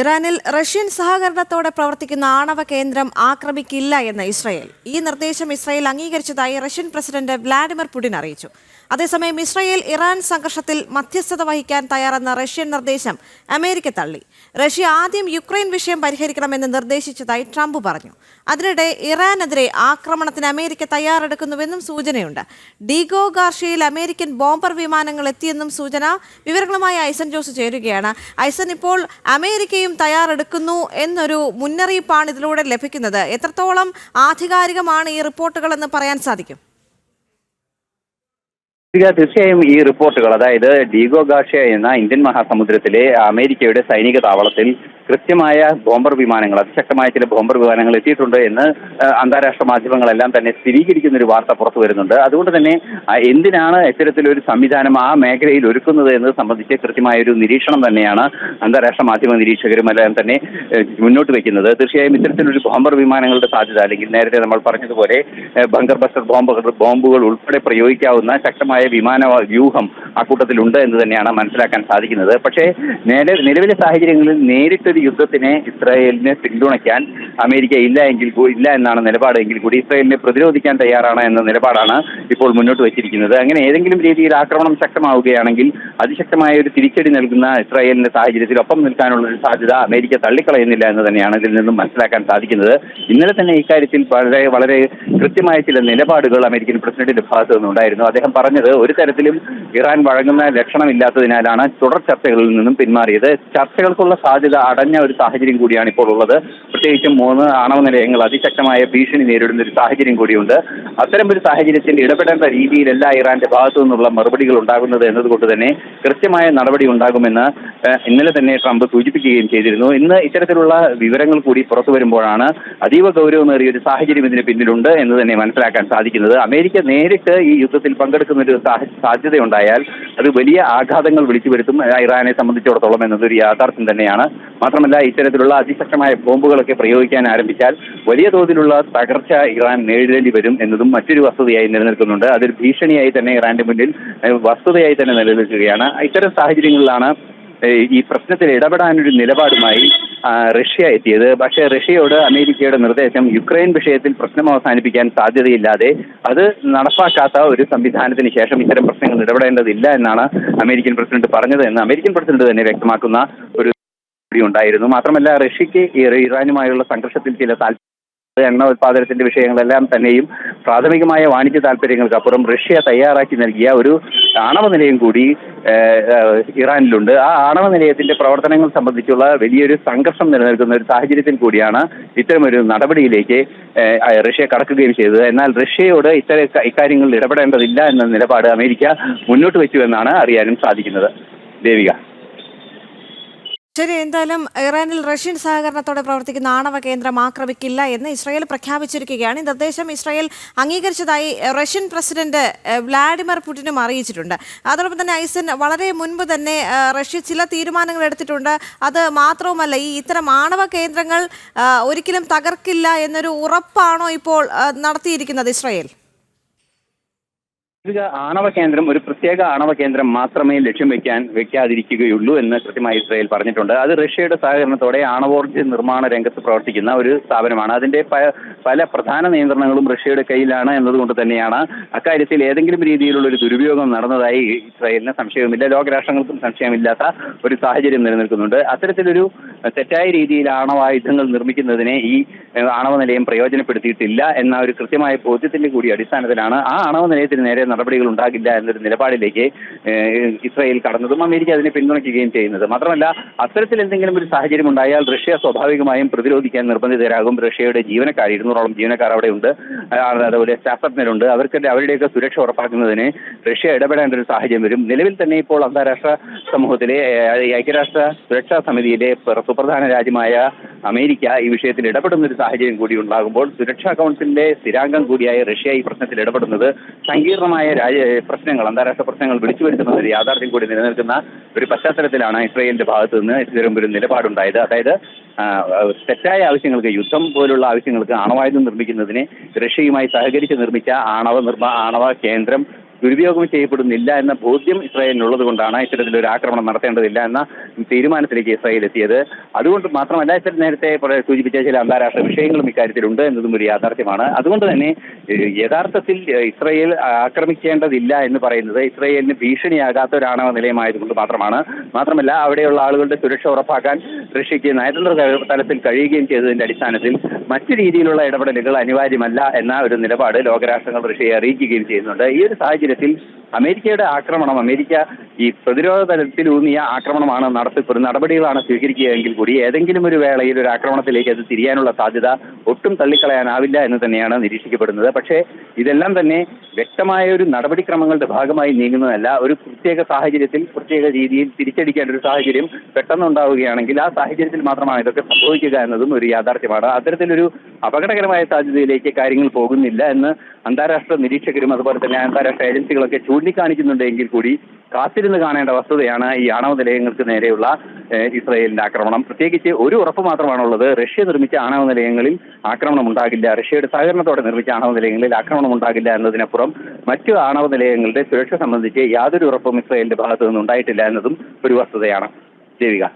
ഇറാനിൽ റഷ്യൻ സഹകരണത്തോടെ പ്രവർത്തിക്കുന്ന ആണവ കേന്ദ്രം ആക്രമിക്കില്ല എന്ന് ഇസ്രായേൽ. ഈ നിർദ്ദേശം ഇസ്രായേൽ അംഗീകരിച്ചതായി റഷ്യൻ പ്രസിഡന്റ് വ്ളാഡിമിർ പുടിൻ അറിയിച്ചു. അതേസമയം ഇസ്രായേൽ ഇറാൻ സംഘർഷത്തിൽ മധ്യസ്ഥത വഹിക്കാൻ തയ്യാറെന്ന റഷ്യൻ നിർദ്ദേശം അമേരിക്ക തള്ളി. റഷ്യ ആദ്യം യുക്രൈൻ വിഷയം പരിഹരിക്കണമെന്ന് നിർദ്ദേശിച്ചതായി ട്രംപ് പറഞ്ഞു. അതിനിടെ ഇറാനെതിരെ ആക്രമണത്തിന് അമേരിക്ക തയ്യാറെടുക്കുന്നുവെന്നും സൂചനയുണ്ട്. ഡീഗോ ഗാർഷ്യയിൽ അമേരിക്കൻ ബോംബർ വിമാനങ്ങൾ എത്തിയെന്നും സൂചന. വിവരങ്ങളുമായി ഐസൻ ജോസ് ചേരുകയാണ്. ഐസൻ ഇപ്പോൾ അമേരിക്കയും തയ്യാറെടുക്കുന്നു എന്നൊരു മുന്നറിയിപ്പാണ് ഇതിലൂടെ ലഭിക്കുന്നത്. എത്രത്തോളം ആധികാരികമാണ് ഈ റിപ്പോർട്ടുകളെന്ന് പറയാൻ സാധിക്കും? തീർച്ചയായും ഈ റിപ്പോർട്ടുകൾ അതായത് ഡീഗോ ഗാഷ എന്ന ഇന്ത്യൻ മഹാസമുദ്രത്തിലെ അമേരിക്കയുടെ സൈനിക താവളത്തിൽ കൃത്യമായ ബോംബർ വിമാനങ്ങൾ അതിശക്തമായ ചില ബോംബർ വിമാനങ്ങൾ എത്തിയിട്ടുണ്ട് എന്ന് അന്താരാഷ്ട്ര മാധ്യമങ്ങളെല്ലാം തന്നെ സ്ഥിരീകരിക്കുന്ന ഒരു വാർത്ത പുറത്തു വരുന്നുണ്ട്. അതുകൊണ്ട് തന്നെ എന്തിനാണ് ഇത്തരത്തിലൊരു സംവിധാനം ആ മേഖലയിൽ ഒരുക്കുന്നത് എന്നത് സംബന്ധിച്ച് കൃത്യമായ ഒരു നിരീക്ഷണം തന്നെയാണ് അന്താരാഷ്ട്ര മാധ്യമ നിരീക്ഷകരും എല്ലാം തന്നെ മുന്നോട്ട് വെക്കുന്നത്. തീർച്ചയായും ഇത്തരത്തിലൊരു ബോംബർ വിമാനങ്ങളുടെ സാധ്യത അല്ലെങ്കിൽ നേരത്തെ നമ്മൾ പറഞ്ഞതുപോലെ ബങ്കർ ബസ്റ്റർ ബോംബുകൾ ബോംബുകൾ ഉൾപ്പെടെ പ്രയോഗിക്കാവുന്ന ശക്തമായ വിമാന വ്യൂഹം അക്കൂട്ടത്തിലുണ്ട് എന്ന് തന്നെയാണ് മനസ്സിലാക്കാൻ സാധിക്കുന്നത്. പക്ഷേ നേരെ നിലവിലെ സാഹചര്യങ്ങളിൽ നേരിട്ടൊരു യുദ്ധത്തിനെ ഇസ്രായേലിനെ പിന്തുണയ്ക്കാൻ അമേരിക്ക ഇല്ല എങ്കിൽ ഇല്ല എന്നാണ് നിലപാട് എങ്കിൽ കൂടി ഇസ്രായേലിനെ പ്രതിരോധിക്കാൻ തയ്യാറാണ് എന്ന നിലപാടാണ് ഇപ്പോൾ മുന്നോട്ട് വെച്ചിരിക്കുന്നത്. അങ്ങനെ ഏതെങ്കിലും രീതിയിൽ ആക്രമണം ശക്തമാവുകയാണെങ്കിൽ അതിശക്തമായ ഒരു തിരിച്ചടി നൽകുന്ന ഇസ്രായേലിന്റെ സാഹചര്യത്തിൽ ഒപ്പം നിൽക്കാനുള്ള ഒരു സാധ്യത അമേരിക്ക തള്ളിക്കളയുന്നില്ല എന്ന് തന്നെയാണ് ഇതിൽ നിന്നും മനസ്സിലാക്കാൻ സാധിക്കുന്നത്. ഇന്നലെ തന്നെ ഇക്കാര്യത്തിൽ വളരെ വളരെ കൃത്യമായ ചില നിലപാടുകൾ അമേരിക്കൻ പ്രസിഡന്റിന്റെ ഭാഗത്തു നിന്നുണ്ടായിരുന്നു അദ്ദേഹം പറഞ്ഞത് ഒരു തരത്തിലും ഇറാൻ വഴങ്ങുന്ന ലക്ഷണമില്ലാത്തതിനാലാണ് തുടർ ചർച്ചകളിൽ നിന്നും പിന്മാറിയത്. ചർച്ചകൾക്കുള്ള സാധ്യത അടഞ്ഞ ഒരു സാഹചര്യം കൂടിയാണ് ഇപ്പോൾ ഉള്ളത്. പ്രത്യേകിച്ചും മൂന്ന് ആണവ നിലയങ്ങൾ അതിശക്തമായ ഭീഷണി നേരിടുന്ന ഒരു സാഹചര്യം കൂടിയുണ്ട്. അത്തരം ഒരു സാഹചര്യത്തിൽ ഇടപെടേണ്ട രീതിയിലല്ല ഇറാന്റെ ഭാഗത്തു നിന്നുള്ള മറുപടികൾ ഉണ്ടാകുന്നത് എന്നതുകൊണ്ട് തന്നെ കൃത്യമായ നടപടി ഉണ്ടാകുമെന്ന് ഇന്നലെ തന്നെ ട്രംപ് സൂചിപ്പിക്കുകയും ചെയ്തിരുന്നു. ഇന്ന് ഇത്തരത്തിലുള്ള വിവരങ്ങൾ കൂടി പുറത്തു വരുമ്പോഴാണ് അതീവ ഗൗരവമേറിയ ഒരു സാഹചര്യം ഇതിന് പിന്നിലുണ്ട് എന്ന് തന്നെ മനസ്സിലാക്കാൻ സാധിക്കുന്നത്. അമേരിക്ക നേരിട്ട് ഈ യുദ്ധത്തിൽ പങ്കെടുക്കുന്ന ഒരു സാധ്യതയുണ്ടായാൽ അത് വലിയ ആഘാതങ്ങൾ വിളിച്ചു വരുത്തും ഇറാനെ സംബന്ധിച്ചിടത്തോളം എന്നതൊരു യാഥാർത്ഥ്യം തന്നെയാണ്. മാത്രമല്ല ഇത്തരത്തിലുള്ള അതിശക്തമായ ബോംബുകളൊക്കെ പ്രയോഗിക്കാൻ ആരംഭിച്ചാൽ വലിയ തോതിലുള്ള തകർച്ച ഇറാൻ നേരിടേണ്ടി വരും എന്നതും മറ്റൊരു വസ്തുതയായി നിലനിൽക്കുന്നുണ്ട്. അതൊരു ഭീഷണിയായി തന്നെ ഇറാന്റെ മുന്നിൽ വസ്തുതയായി തന്നെ നിലനിൽക്കുകയാണ്. ഇത്തരം സാഹചര്യങ്ങളിലാണ് ഈ പ്രശ്നത്തിൽ ഇടപെടാനൊരു നിലപാടുമായി റഷ്യ എത്തിയത്. പക്ഷേ റഷ്യയോട് അമേരിക്കയുടെ നിർദ്ദേശം യുക്രൈൻ വിഷയത്തിൽ പ്രശ്നം അവസാനിപ്പിക്കാൻ സാധ്യതയില്ലാതെ അത് നടപ്പാക്കാത്ത ഒരു സംവിധാനത്തിന് ശേഷം ഇത്തരം പ്രശ്നങ്ങൾ ഇടപെടേണ്ടതില്ല എന്നാണ് അമേരിക്കൻ പ്രസിഡന്റ് പറഞ്ഞത് എന്ന് അമേരിക്കൻ പ്രസിഡന്റ് തന്നെ വ്യക്തമാക്കുന്ന ഒരു ഉണ്ടായിരുന്നു. മാത്രമല്ല റഷ്യക്ക് ഇറാനുമായുള്ള സംഘർഷത്തിൽ ചില താല്പര്യം എണ്ണ ഉത്പാദനത്തിന്റെ വിഷയങ്ങളെല്ലാം തന്നെയും പ്രാഥമികമായ വാണിജ്യ താല്പര്യങ്ങൾക്കപ്പുറം റഷ്യ തയ്യാറാക്കി നൽകിയ ഒരു ആണവ നിലയം കൂടി ഇറാനിലുണ്ട്. ആ ആണവ നിലയത്തിന്റെ പ്രവർത്തനങ്ങൾ സംബന്ധിച്ചുള്ള വലിയൊരു സംഘർഷം നിലനിൽക്കുന്ന ഒരു സാഹചര്യത്തിൽ കൂടിയാണ് ഇത്തരമൊരു നടപടിയിലേക്ക് റഷ്യ കടക്കുകയും ചെയ്തത്. എന്നാൽ റഷ്യയോട് ഇത്തരം ഇക്കാര്യങ്ങളിൽ ഇടപെടേണ്ടതില്ല എന്ന നിലപാട് അമേരിക്ക മുന്നോട്ട് വെച്ചു എന്നാണ് അറിയാനും സാധിക്കുന്നത്. ദേവിക. ശരി എന്തായാലും ഇറാനിൽ റഷ്യൻ സഹകരണത്തോടെ പ്രവർത്തിക്കുന്ന ആണവ കേന്ദ്രം ആക്രമിക്കില്ല എന്ന് ഇസ്രായേൽ പ്രഖ്യാപിച്ചിരിക്കുകയാണ്. ഈ നിർദ്ദേശം ഇസ്രായേൽ അംഗീകരിച്ചതായി റഷ്യൻ പ്രസിഡന്റ് വ്ളാഡിമിർ പുടിനും അറിയിച്ചിട്ടുണ്ട്. അതോടൊപ്പം തന്നെ ഐസൻ വളരെ മുൻപ് തന്നെ റഷ്യ ചില തീരുമാനങ്ങൾ എടുത്തിട്ടുണ്ട്. അത് മാത്രവുമല്ല ഈ ഇത്തരം ആണവ കേന്ദ്രങ്ങൾ ഒരിക്കലും തകർക്കില്ല എന്നൊരു ഉറപ്പാണോ ഇപ്പോൾ നടത്തിയിരിക്കുന്നത് ഇസ്രായേൽ? ആണവ കേന്ദ്രം ഒരു പ്രത്യേക ആണവ കേന്ദ്രം മാത്രമേ ലക്ഷ്യം വെക്കാൻ വെക്കാതിരിക്കുകയുള്ളൂ എന്ന് കൃത്യമായി ഇസ്രായേൽ പറഞ്ഞിട്ടുണ്ട്. അത് റഷ്യയുടെ സഹകരണത്തോടെ ആണവോർജ നിർമ്മാണ രംഗത്ത് പ്രവർത്തിക്കുന്ന ഒരു സ്ഥാപനമാണ്. അതിന്റെ പല പ്രധാന നിയന്ത്രണങ്ങളും റഷ്യയുടെ കയ്യിലാണ് എന്നതുകൊണ്ട് തന്നെയാണ് അക്കാര്യത്തിൽ ഏതെങ്കിലും രീതിയിലുള്ള ഒരു ദുരുപയോഗം നടന്നതായി ഇസ്രായേലിന് സംശയവുമില്ല. ലോകരാഷ്ട്രങ്ങൾക്കും സംശയമില്ലാത്ത ഒരു സാഹചര്യം നിലനിൽക്കുന്നുണ്ട്. അത്തരത്തിലൊരു തെറ്റായ രീതിയിൽ ആണവായുധങ്ങൾ നിർമ്മിക്കുന്നതിനെ ഈ ആണവ നിലയം പ്രയോജനപ്പെടുത്തിയിട്ടില്ല എന്ന ഒരു കൃത്യമായ ബോധ്യത്തിന്റെ കൂടി അടിസ്ഥാനത്തിലാണ് ആ ആണവ നിലയത്തിന് നേരെ നടപടികൾ ഉണ്ടാകില്ല എന്നൊരു നിലപാടിലേക്ക് ഇസ്രായേൽ കടന്നതും അമേരിക്ക അതിനെ പിന്തുണയ്ക്കുകയും ചെയ്യുന്നത്. മാത്രമല്ല അത്തരത്തിൽ എന്തെങ്കിലും ഒരു സാഹചര്യം ഉണ്ടായാൽ റഷ്യ സ്വാഭാവികമായും പ്രതിരോധിക്കാൻ നിർബന്ധിതരാകും. റഷ്യയുടെ ജീവനക്കാർ ഇരുന്നൂറോളം ജീവനക്കാർ അവിടെ ഉണ്ട് അതുപോലെ ശാസ്ത്രജ്ഞരുണ്ട്. അവർക്ക് അവരുടെയൊക്കെ സുരക്ഷ ഉറപ്പാക്കുന്നതിന് റഷ്യ ഇടപെടേണ്ട ഒരു സാഹചര്യം വരും. നിലവിൽ തന്നെ ഇപ്പോൾ അന്താരാഷ്ട്ര സമൂഹത്തിലെ ഐക്യരാഷ്ട്ര സുരക്ഷാ സമിതിയിലെ സുപ്രധാന രാജ്യമായ അമേരിക്ക ഈ വിഷയത്തിൽ ഇടപെടുന്ന ഒരു സാഹചര്യം കൂടി ഉണ്ടാകുമ്പോൾ സുരക്ഷാ കൗൺസിലിന്റെ സ്ഥിരാംഗം കൂടിയായ റഷ്യ ഈ പ്രശ്നത്തിൽ ഇടപെടുന്നത് സങ്കീർണമായ പ്രശ്നങ്ങൾ അന്താരാഷ്ട്ര പ്രശ്നങ്ങൾ വിളിച്ചു വരുത്തുന്ന ഒരു യാഥാർത്ഥ്യം കൂടി നിലനിൽക്കുന്ന ഒരു പശ്ചാത്തലത്തിലാണ് ഇസ്രയേലിന്റെ ഭാഗത്ത് നിന്ന് ഇത്തരം ഒരു നിലപാടുണ്ടായത്. അതായത് തെറ്റായ ആവശ്യങ്ങൾക്ക് യുദ്ധം പോലുള്ള ആവശ്യങ്ങൾക്ക് ആണവായുധം നിർമ്മിക്കുന്നതിനെ റഷ്യയുമായി സഹകരിച്ച് നിർമ്മിച്ച ആണവ നിർമ്മ ആണവ കേന്ദ്രം ദുരുപയോഗം ചെയ്യപ്പെടുന്നില്ല എന്ന ബോധ്യം ഇസ്രായേലിനുള്ളത് കൊണ്ടാണ് ഇത്തരത്തിൽ ഒരു ആക്രമണം നടത്തേണ്ടതില്ല എന്ന തീരുമാനത്തിലേക്ക് ഇസ്രായേൽ എത്തിയത്. അതുകൊണ്ട് മാത്രമല്ല ഇത്തരം നേരത്തെ സൂചിപ്പിച്ച ചില അന്താരാഷ്ട്ര വിഷയങ്ങളും ഇക്കാര്യത്തിലുണ്ട് എന്നതും ഒരു യാഥാർത്ഥ്യമാണ്. അതുകൊണ്ട് തന്നെ യഥാർത്ഥത്തിൽ ഇസ്രായേൽ ആക്രമിക്കേണ്ടതില്ല എന്ന് പറയുന്നത് ഇസ്രായേലിന് ഭീഷണിയാകാത്ത ഒരു ആണവ നിലയമായതുകൊണ്ട് മാത്രമാണ്. മാത്രമല്ല അവിടെയുള്ള ആളുകളുടെ സുരക്ഷ ഉറപ്പാക്കാൻ റഷ്യയ്ക്ക് നയതന്ത്ര തലത്തിൽ കഴിയുകയും ചെയ്തതിന്റെ അടിസ്ഥാനത്തിൽ മറ്റു രീതിയിലുള്ള ഇടപെടലുകൾ അനിവാര്യമല്ല എന്ന ഒരു നിലപാട് ലോകരാഷ്ട്രങ്ങൾ റഷ്യയെ അറിയിക്കുകയും ചെയ്യുന്നുണ്ട്. ഈ ഒരു സാഹചര്യത്തിൽ അമേരിക്കയുടെ ആക്രമണം അമേരിക്ക ഈ പ്രതിരോധ തലത്തിൽ ഊന്നിയ ആക്രമണമാണ് നടത്തി നടപടികളാണ് സ്വീകരിക്കുകയെങ്കിൽ കൂടി ഏതെങ്കിലും ഒരു വേളയിൽ ഒരു ആക്രമണത്തിലേക്ക് അത് തിരിയാനുള്ള സാധ്യത ഒട്ടും തള്ളിക്കളയാനാവില്ല എന്ന് തന്നെയാണ് നിരീക്ഷിക്കപ്പെടുന്നത്. പക്ഷേ ഇതെല്ലാം തന്നെ വ്യക്തമായ ഒരു നടപടിക്രമങ്ങളുടെ ഭാഗമായി നീങ്ങുന്നതല്ല. ഒരു പ്രത്യേക സാഹചര്യത്തിൽ പ്രത്യേക രീതിയിൽ തിരിച്ചടിക്കേണ്ട ഒരു സാഹചര്യം പെട്ടെന്ന് ഉണ്ടാവുകയാണെങ്കിൽ ആ സാഹചര്യത്തിൽ മാത്രമാണ് ഇതൊക്കെ സംഭവിക്കുക എന്നതും ഒരു യാഥാർത്ഥ്യമാണ്. അത്തരത്തിലൊരു അപകടകരമായ സാധ്യതയിലേക്ക് കാര്യങ്ങൾ പോകുന്നില്ല എന്ന് അന്താരാഷ്ട്ര നിരീക്ഷകരും അതുപോലെ തന്നെ അന്താരാഷ്ട്ര ഏജൻസികളൊക്കെ ചൂണ്ടിക്കാണിക്കുന്നുണ്ടെങ്കിൽ കൂടി കാത്തിരുന്ന് കാണേണ്ട വസ്തുതയാണ് ഈ ആണവ നിലയങ്ങൾക്ക് നേരെയുള്ള ഇസ്രയേലിന്റെ ആക്രമണം. പ്രത്യേകിച്ച് ഒരു ഉറപ്പ് മാത്രമാണുള്ളത്. റഷ്യ നിർമ്മിച്ച ആണവ നിലയങ്ങളിൽ ആക്രമണം ഉണ്ടാകില്ല. റഷ്യയുടെ സഹകരണത്തോടെ നിർമ്മിച്ച ആണവ നിലയങ്ങളിൽ ആക്രമണം ഉണ്ടാകില്ല എന്നതിനപ്പുറം മറ്റു ആണവ നിലയങ്ങളുടെ സുരക്ഷ സംബന്ധിച്ച് യാതൊരു ഉറപ്പും ഇസ്രായേലിന്റെ ഭാഗത്തു നിന്ന് ഉണ്ടായിട്ടില്ല എന്നതും ഒരു വസ്തുതയാണ്. ദേവിക